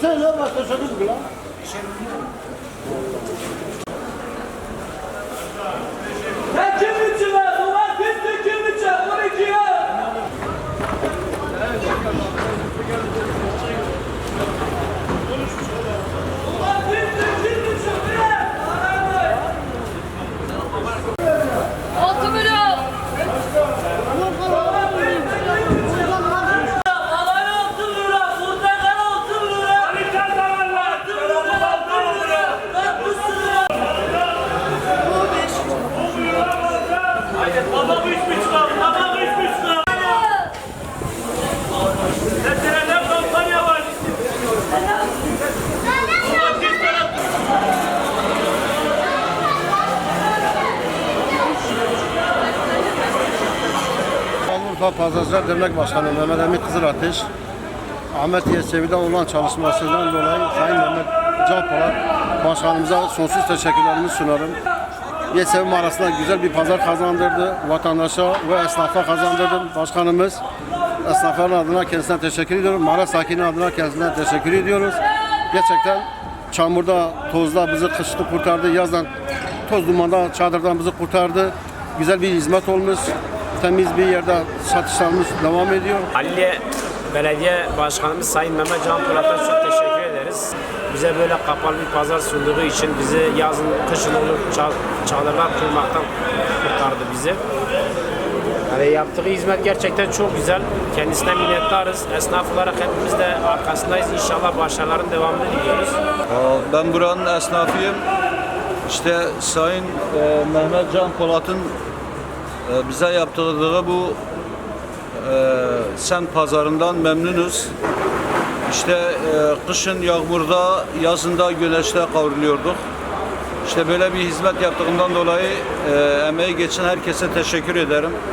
sen ne var teşekkür Avrupa Pazarcılar Dernek Başkanı Mehmet Emin Kızılateş, Ahmet Yesevi'de olan çalışmasından dolayı Sayın Mehmet Can Polat Başkanımıza sonsuz teşekkürlerimi sunarım. Yesevi mağarasında güzel bir pazar kazandırdı. Vatandaşa ve esnafa kazandırdı. Başkanımız esnafların adına kendisine teşekkür ediyorum. Mağara sakini adına kendisine teşekkür ediyoruz. Gerçekten çamurda, tozda bizi kışta kurtardı. Yazdan toz dumanda çadırdan bizi kurtardı. Güzel bir hizmet olmuş. Temiz bir yerde satışlarımız devam ediyor. Halilye Belediye Başkanımız Sayın Mehmet Can Polat'a çok teşekkür ederiz. Bize böyle kapalı bir pazar sunduğu için bizi yazın, kışın olur ça- çadırlar kurmaktan kurtardı bizi. Yani yaptığı hizmet gerçekten çok güzel. Kendisine minnettarız. Esnaf olarak hepimiz de arkasındayız. İnşallah başarıların devamını diliyoruz. Ben buranın esnafıyım. İşte Sayın e, Mehmet Can Polat'ın e, bize yaptırdığı bu e, sen pazarından memnunuz. İşte e, kışın yağmurda, yazında güneşte kavruluyorduk. İşte böyle bir hizmet yaptığından dolayı e, emeği geçen herkese teşekkür ederim.